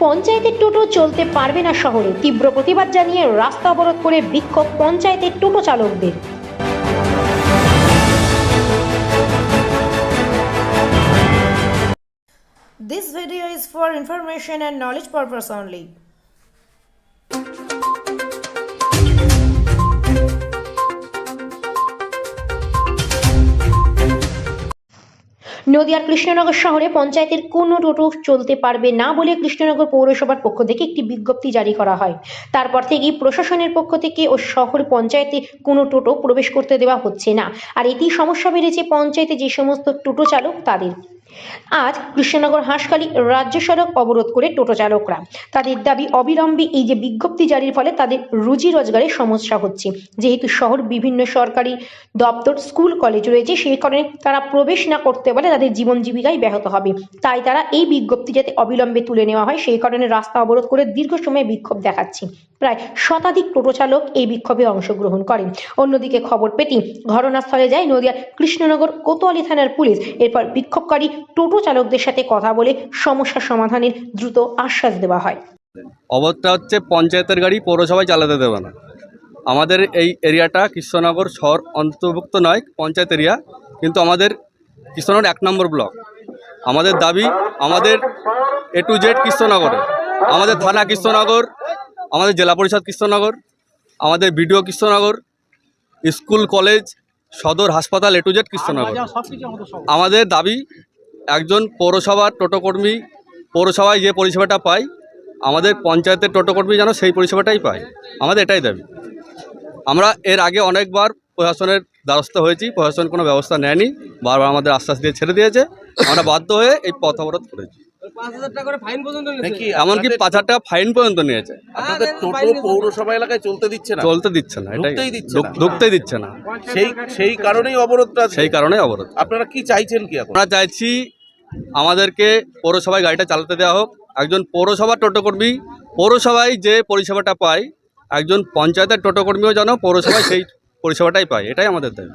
পঞ্চায়েতের টোটো চলতে পারবে না শহরে তীব্র প্রতিবাদ জানিয়ে রাস্তা অবরোধ করে বিক্ষোভ পঞ্চায়েতের টোটো চালকদের This video is for information and knowledge purpose only. নদিয়ার কৃষ্ণনগর শহরে পঞ্চায়েতের কোনো টোটো চলতে পারবে না বলে কৃষ্ণনগর পৌরসভার পক্ষ থেকে একটি বিজ্ঞপ্তি জারি করা হয়। তারপর থেকেই প্রশাসনের পক্ষ থেকে ও শহর পঞ্চায়েতে কোনো টোটো প্রবেশ করতে দেওয়া হচ্ছে না। আর এটি সমস্যা বেড়েছে পঞ্চায়েতে যে সমস্ত টোটো চালক তাদের। আজ কৃষ্ণনগর হাঁসখালি রাজ্য সড়ক অবরোধ করে টোটো চালকরা। তাদের দাবি অবিলম্বে এই যে বিজ্ঞপ্তি জারির ফলে তাদের রুজি রোজগারের সমস্যা হচ্ছে। যেহেতু শহর বিভিন্ন সরকারি দপ্তর, স্কুল, কলেজ রয়েছে, সেই কারণে তারা প্রবেশ না করতে পারে তাদের জীবন জীবিকাই ব্যাহত হবে। তাই তারা এই বিজ্ঞপ্তি যাতে অবিলম্বে তুলে নেওয়া হয়, সেই কারণে রাস্তা অবরোধ করে দীর্ঘ সময় বিক্ষোভ দেখাচ্ছে। প্রায় শতাধিক টোটো চালক এই বিক্ষোভে অংশগ্রহণ করেন। অন্যদিকে খবর পেতেই ঘটনাস্থলে যায় নদিয়ার কৃষ্ণনগর কোতোয়ালি থানার পুলিশ। এরপর বিক্ষোভকারী টোটো চালকদের সাথে কথা বলে সমস্যা সমাধানের দ্রুত আশ্বাস দেওয়া হয়। অবস্থা হচ্ছে পঞ্চায়েতের গাড়ি পৌরসভায় চালাতে দেবে না। আমাদের এই এরিয়াটা কৃষ্ণনগর শহর অন্তর্ভুক্ত নয় পঞ্চায়েত এরিয়া কিন্তু আমাদের কৃষ্ণনগর এক নম্বর ব্লক। আমাদের দাবি আমাদের এ টু জেড কৃষ্ণনগরে আমাদের থানা কৃষ্ণনগর আমাদের জেলা পরিষদ কৃষ্ণনগর আমাদের বিডিও কৃষ্ণনগর স্কুল কলেজ সদর হাসপাতাল এ টু জেড কৃষ্ণনগর। আমাদের দাবি একজন পৌরসভার টোটোকর্মী পৌরসভায় যে পরিষেবাটা পায় আমাদের পঞ্চায়েতের টোটোকর্মী যেন সেই পরিষেবাটাই পায়। আমাদের এটাই দাবি। আমরা এর আগে অনেকবার প্রশাসনের দ্বারস্থ হয়েছি প্রশাসন কোনো ব্যবস্থা নেয়নি বারবার আমাদের আশ্বাস দিয়ে ছেড়ে দিয়েছে। আমরা বাধ্য হয়ে এই পথ অবরোধ করেছি। এমনকি পাঁচ হাজার টাকা ফাইন পর্যন্ত নিয়েছে। আপনাদের টোটো পৌরসভা এলাকায় চলতে দিচ্ছে না? চলতে দিচ্ছে না ঢুকতেই দিচ্ছে। ঢুকতেই দিচ্ছে না। সেই সেই কারণেই অবরোধটা সেই কারণে অবরোধ। আপনারা কি চাইছেন কি এখন? আমরা চাইছি আমাদেরকে পৌরসভায় গাড়িটা চালাতে দেওয়া হোক। একজন পৌরসভার টোটোকর্মী, পৌরসভায় যে পরিষেবাটা পায়, একজন পঞ্চায়েতের টোটোকর্মীও যেন পৌরসভায় সেই পরিষেবাটাই পায়, এটাই আমাদের দাবি।